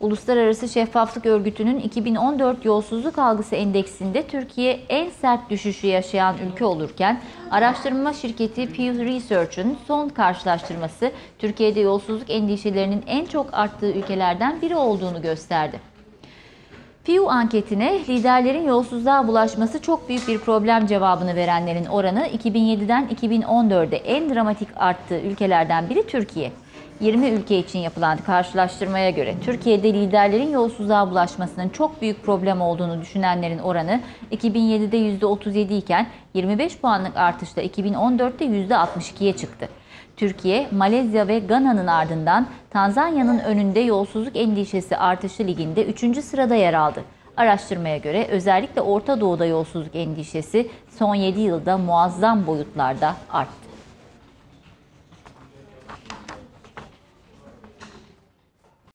Uluslararası Şeffaflık Örgütü'nün 2014 Yolsuzluk Algısı Endeksinde Türkiye en sert düşüşü yaşayan ülke olurken, araştırma şirketi Pew Research'ın son karşılaştırması Türkiye'de yolsuzluk endişelerinin en çok arttığı ülkelerden biri olduğunu gösterdi. Pew anketine liderlerin yolsuzluğa bulaşması çok büyük bir problem cevabını verenlerin oranı 2007'den 2014'e en dramatik arttığı ülkelerden biri Türkiye. 20 ülke için yapılan karşılaştırmaya göre Türkiye'de liderlerin yolsuzluğa bulaşmasının çok büyük problem olduğunu düşünenlerin oranı 2007'de %37 iken 25 puanlık artışla 2014'te %62'ye çıktı. Türkiye, Malezya ve Gana'nın ardından Tanzanya'nın önünde yolsuzluk endişesi artışı liginde 3. sırada yer aldı. Araştırmaya göre özellikle Orta Doğu'da yolsuzluk endişesi son 7 yılda muazzam boyutlarda arttı.